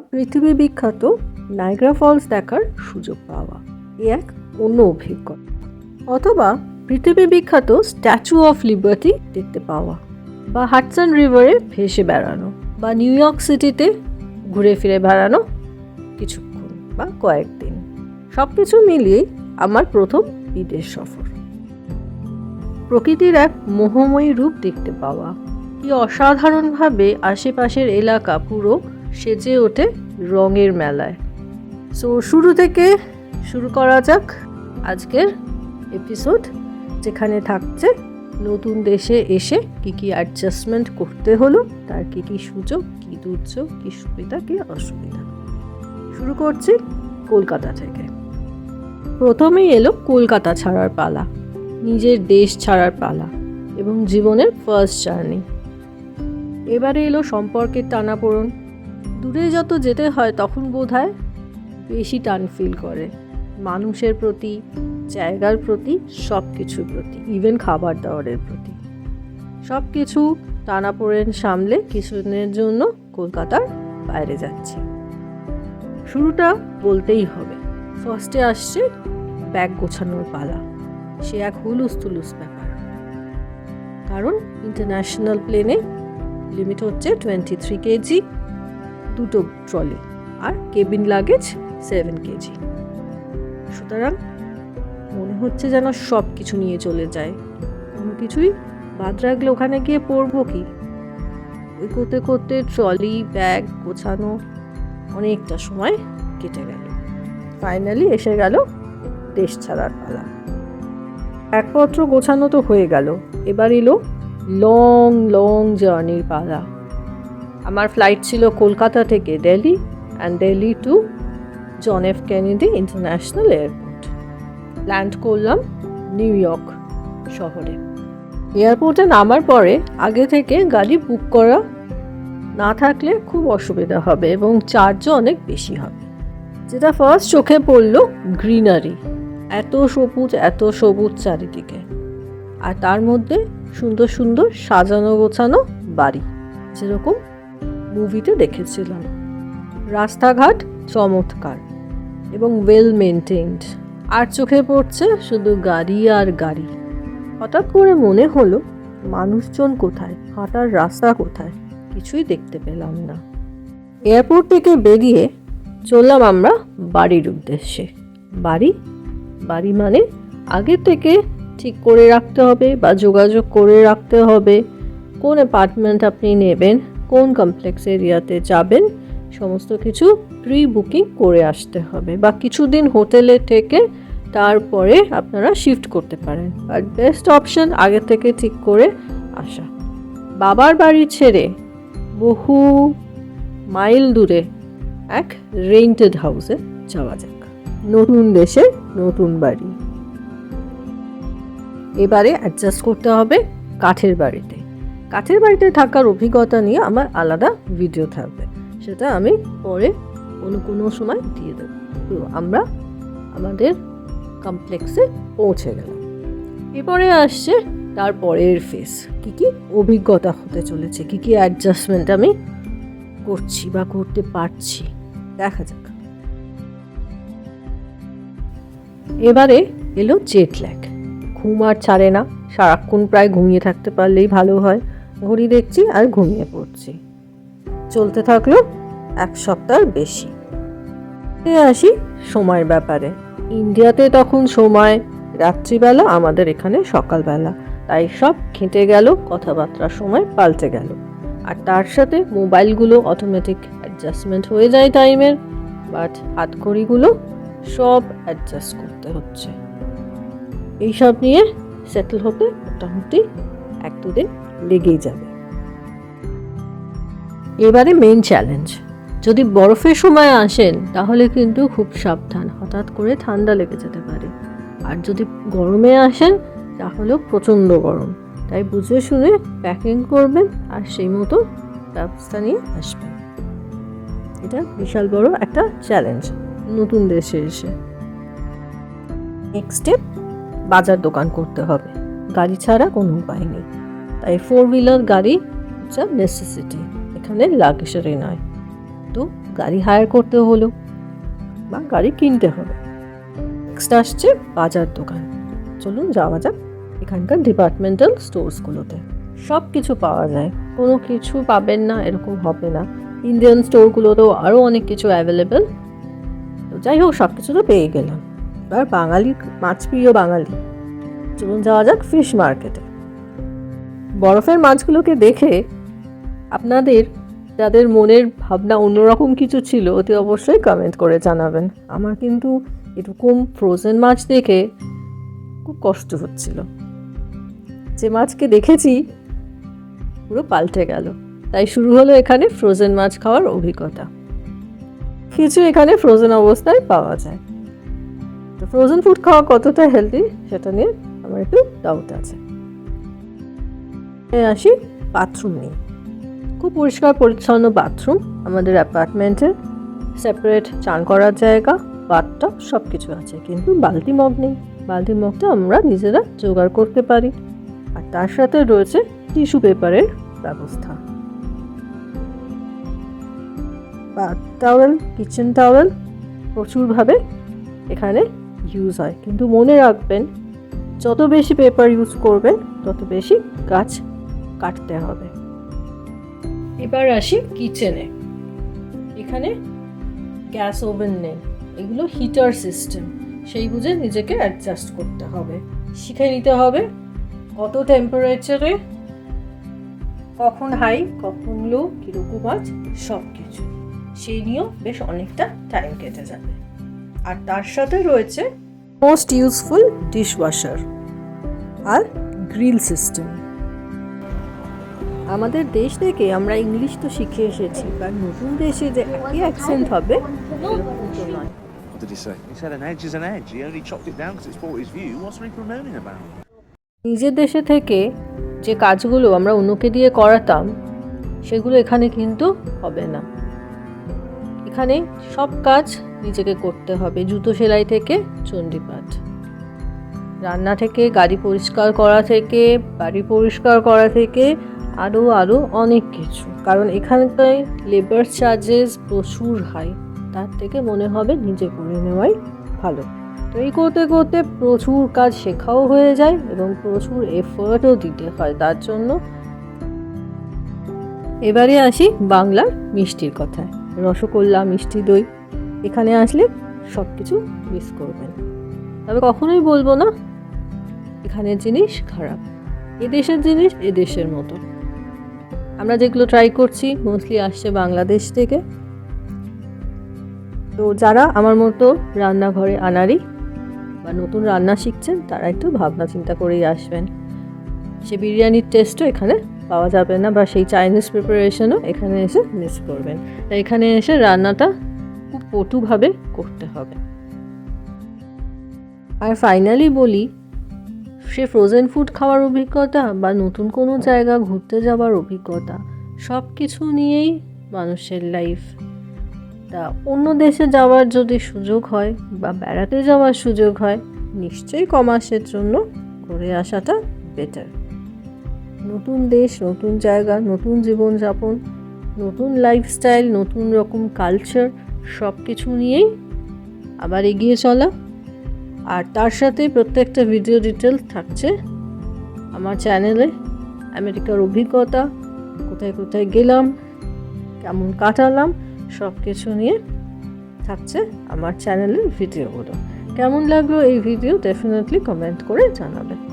পৃথিবী বিখ্যাত Niagara false দেখার সুযোগ পাওয়া। এ এক অন্য অভিজ্ঞতা। অথবা পৃথিবী বিখ্যাত স্ট্যাচু অফ লিবার্টি দেখতে পাওয়া বা হাটসন রিভারে ভেসে বেড়ানো বা নিউ ইয়র্ক সিটিতে ঘুরে ফিরে বেড়ানো কিছুক্ষণ বা কয়েকদিন। সব কিছু মিলিয়েই আমার প্রথম বিদেশ সফর। প্রকৃতির এক মোহময়ী রূপ দেখতে পাওয়া। কি অসাধারণভাবে আশেপাশের এলাকা পুরো সেজে ওঠে রঙের মেলায়। সো শুরু থেকে শুরু করা যাক আজকের এপিসোড যেখানে থাকছে নতুন দেশে এসে কি কি অ্যাডজাস্টমেন্ট করতে হলো, তার কি কি সুযোগ, কি দুর্যোগ, কি সুবিধা, কি অসুবিধা। শুরু করছি কলকাতা থেকে। প্রথমেই এলো কলকাতা ছাড়ার পালা, নিজের দেশ ছাড়ার পালা এবং জীবনের ফার্স্ট জার্নি এবারে এলো সম্পর্কের টানাপোড়ন দূরে যত যেতে হয় তখন বোধ হয় বেশি টান ফিল করে। মানুষের প্রতি, জায়গার প্রতি সব কিছুর প্রতি ইভেন খাবার দাবারের প্রতি। সব কিছু টানাপোড়েন সামলে কিছুদিনের জন্য কলকাতার বাইরে যাচ্ছি। শুরুটা বলতেই হবে। ফার্স্টে আসছে ব্যাগ গোছানোর পালা। সে এক হুলুস তুলুস ব্যাপার। কারণ ইন্টারন্যাশনাল প্লেনে লিমিট হচ্ছে টোয়েন্টি থ্রি কেজি দুটো ট্রলি আর কেবিন লাগেজ সেভেন কেজি। সুতরাং মনে হচ্ছে যেন সব কিছু নিয়ে চলে যায়। কোনো কিছুই বাদ রাখলে ওখানে গিয়ে পড়ব কি? ওই করতে করতে ট্রলি, ব্যাগ গোছানো অনেকটা সময় কেটে গেল। ফাইনালি এসে গেল দেশ ছাড়ার পালা। একপত্র গোছানো তো হয়ে গেল। এবার এলো লং লং জার্নির পালা। আমার ফ্লাইট ছিল কলকাতা থেকে Delhi and Delhi to John F Kennedy international airport land করলাম নিউ ইয়র্ক শহরে। এয়ারপোর্টে নামার পরে আগে থেকে গাড়ি বুক করা না থাকলে খুব অসুবিধা হবে এবং চার্জও অনেক বেশি হবে। যেটা ফার্স্ট চোখে পড়ল গ্রিনারি এত সবুজ এত সবুজ চারিদিকে। আর তার মধ্যে সুন্দর সুন্দর সাজানো গোছানো বাড়ি। যেরকম মুভিতে দেখেছিলাম। রাস্তাঘাট চমৎকার এবং ওয়েল মেনটেন্ড আর চোখে পড়ছে শুধু গাড়ি আর গাড়ি। হঠাৎ করে মনে হলো, মানুষজন কোথায়? হাঁটার রাস্তা কোথায়? কিছুই দেখতে পেলাম না। এয়ারপোর্ট থেকে বেরিয়ে চললাম আমরা বাড়ির উদ্দেশ্যে। বাড়ি? বাড়ি মানে আগে থেকে ঠিক করে রাখতে হবে বা যোগাযোগ করে রাখতে হবে। কোন অ্যাপার্টমেন্ট আপনি নেবেন? কোন কমপ্লেক্স এরিয়াতে যাবেন, সমস্ত কিছু প্রি বুকিং করে আসতে হবে বা কিছুদিন হোটেলে থেকে তারপরে আপনারা শিফট করতে পারেন। আর বেস্ট অপশন আগে থেকে ঠিক করে আসা। বাবার বাড়ি ছেড়ে বহু মাইল দূরে এক রেন্টেড হাউসে যাওয়া যাক। নতুন দেশে নতুন বাড়ি। এবারে অ্যাডজাস্ট করতে হবে কাঠের বাড়িতে। কাঠের বাড়িতে থাকার অভিজ্ঞতা নিয়ে আমার আলাদা ভিডিও থাকবে। সেটা আমি পরে কোনো কোনো সময় দিয়ে দেবো। তো আমরা আমাদের কমপ্লেক্সে পৌঁছে গেলাম। এরপরে আসছে তার পরের ফেস কী কী অভিজ্ঞতা হতে চলেছে? কী কী অ্যাডজাস্টমেন্ট আমি করছি বা করতে পারছি? দেখা যাক। এবারে এলো জেট ল্যাগ ঘুম আর ছাড়ে না। সারাক্ষণ প্রায় ঘুমিয়ে থাকতে পারলেই ভালো হয়। ঘড়ি দেখছি আর ঘুমিয়ে পড়ছি। চলতে থাকল এক সপ্তাহ বেশি। আসি সময়ের ব্যাপারে। ইন্ডিয়াতে তখন সময়, রাত্রিবেলা আমাদের এখানে সকালবেলা। তাই সব খেটে গেল, কথাবার্তার সময় পাল্টে গেল। আর তার সাথে মোবাইলগুলো অটোমেটিক অ্যাডজাস্টমেন্ট হয়ে যায় টাইমের বাট হাতঘড়িগুলো সব অ্যাডজাস্ট করতে হচ্ছে। এইসব নিয়ে সেটেল হতে মোটামুটি এক দুদিন লেগেই যাবে। এবারে মেন চ্যালেঞ্জ যদি বরফের সময় আসেন, তাহলে কিন্তু খুব সাবধান। হঠাৎ করে ঠান্ডা লেগে যেতে পারে। আর যদি গরমে আসেন, তাহলেও প্রচণ্ড গরম। তাই বুঝে শুনে প্যাকিং করবেন আর সেই মতো ব্যবস্থা নিয়ে আসবেন। এটা বিশাল বড় একটা চ্যালেঞ্জ নতুন দেশে এসে। নেক্সট স্টেপ বাজার দোকান করতে হবে। গাড়ি ছাড়া কোনো উপায় নেই। তাই ফোর হুইলার গাড়ি হচ্ছে নেসেসিটি এখানে লাগেশারি নয়। তো গাড়ি হায়ার করতে হলো বা গাড়ি কিনতে হলো নেক্সট আসছে বাজার দোকান। চলুন যাওয়া যাক এখানকার ডিপার্টমেন্টাল স্টোর্সগুলোতে সব কিছু পাওয়া যায়। কোনো কিছু পাবেন না, এরকম হবে না। ইন্ডিয়ান স্টোরগুলোতেও আরও অনেক কিছু অ্যাভেলেবেল তো যাই হোক সব কিছু তো পেয়ে গেলাম। এবার বাঙালি মাছ প্রিয় বাঙালি। চলুন যাওয়া যাক ফিশ মার্কেটে বরফের মাছগুলোকে দেখে আপনাদের, যাদের মনের ভাবনা অন্যরকম কিছু ছিল, অতি অবশ্যই কমেন্ট করে জানাবেন। আমার কিন্তু এরকম ফ্রোজেন মাছ দেখে খুব কষ্ট হচ্ছিল। যে মাছকে দেখেছি, পুরো পাল্টে গেল। তাই শুরু হলো এখানে ফ্রোজেন মাছ খাওয়ার অভিজ্ঞতা। কিছু এখানে ফ্রোজেন অবস্থায় পাওয়া যায়। তো ফ্রোজেন ফুড খাওয়া কতটা হেলদি সেটা নিয়ে আমার একটু ডাউট আছে। আসি বাথরুম নিয়ে। খুব পরিষ্কার, পরিচ্ছন্ন বাথরুম আমাদের অ্যাপার্টমেন্টে সেপারেট চান করার জায়গা বাথটব সব কিছু আছে, কিন্তু বালতি মগ নেই। বালতি মগটা আমরা নিজেরা জোগাড় করতে পারি। আর তার সাথে রয়েছে টিস্যু পেপারের ব্যবস্থা। বাথ টাওয়েল কিচেন টাওয়েল প্রচুরভাবে এখানে ইউজ হয়। কিন্তু মনে রাখবেন, যত বেশি পেপার ইউজ করবেন, তত বেশি গাছ কাটতে হবে। এবার আসি কিচেনে এখানে গ্যাস ওভেন নেই। এগুলো হিটার সিস্টেম। সেই বুঝে নিজেকে অ্যাডজাস্ট করতে হবে। শিখে নিতে হবে কত টেম্পারেচারে কখন হাই কখন লো কীরকম আজ সব কিছু সেই নিয়েও বেশ অনেকটা টাইম কেটে যাবে। আর তার সাথে রয়েছে মোস্ট ইউজফুল ডিশওয়াশার আর গ্রিল সিস্টেম আমাদের দেশ থেকে আমরা ইংলিশ তো শিখে এসেছি বা নতুন দেশে যে একই অ্যাকসেন্ট হবে? নিজের দেশে থেকে যে কাজগুলো আমরা অন্যকে দিয়ে করাতাম সেগুলো এখানে কিন্তু হবে না। এখানে সব কাজ নিজেকে করতে হবে জুতো সেলাই থেকে চণ্ডীপাঠ। রান্না থেকে গাড়ি পরিষ্কার করা থেকে বাড়ি পরিষ্কার করা থেকে আরও আরও অনেক কিছু। কারণ এখানকার লেবার চার্জেস প্রচুর হাই তার থেকে মনে হবে নিজে করে নেওয়াই ভালো। তো এই করতে করতে প্রচুর কাজ শেখাও হয়ে যায় এবং প্রচুর এফার্টও দিতে হয়। তার জন্য এবারে আসি বাংলার মিষ্টির কথায়। রসগোল্লা, মিষ্টি দই। এখানে আসলে সব কিছু মিস করবেন। তবে কখনোই বলব না, এখানের জিনিস খারাপ। এদেশের জিনিস এদেশের মতো। আমরা যেগুলো ট্রাই করছি মোস্টলি আসছে বাংলাদেশ থেকে। তো যারা আমার মতো রান্নাঘরে আনারি বা নতুন রান্না শিখছেন, তারা একটু ভাবনা চিন্তা করেই আসবেন। সে বিরিয়ানির টেস্টও এখানে পাওয়া যাবে না বা সেই চাইনিজ প্রিপারেশনও এখানে এসে মিস করবেন। তাই এখানে এসে রান্নাটা খুব পটুভাবে করতে হবে। আর ফাইনালি বলি সে ফ্রোজেন ফুড খাওয়ার অভিজ্ঞতা বা নতুন কোনো জায়গা ঘুরতে যাওয়ার অভিজ্ঞতা সব কিছু নিয়েই মানুষের লাইফ তা অন্য দেশে যাওয়ার যদি সুযোগ হয় বা বেড়াতে যাওয়ার সুযোগ হয়, নিশ্চয়ই কমার্সের জন্য ঘুরে আসাটা বেটার নতুন দেশ, নতুন জায়গা, নতুন জীবনযাপন, নতুন লাইফস্টাইল নতুন রকম কালচার সব কিছু নিয়েই আবার এগিয়ে চলা আর তার সাথে প্রত্যেকটা ভিডিও ডিটেল থাকছে আমার চ্যানেলে আমেরিকার অভিজ্ঞতা, কোথায় কোথায় গেলাম, কেমন কাটালাম সব কিছু নিয়ে থাকছে আমার চ্যানেলের ভিডিওগুলো কেমন লাগল এই ভিডিও ডেফিনেটলি কমেন্ট করে জানাবেন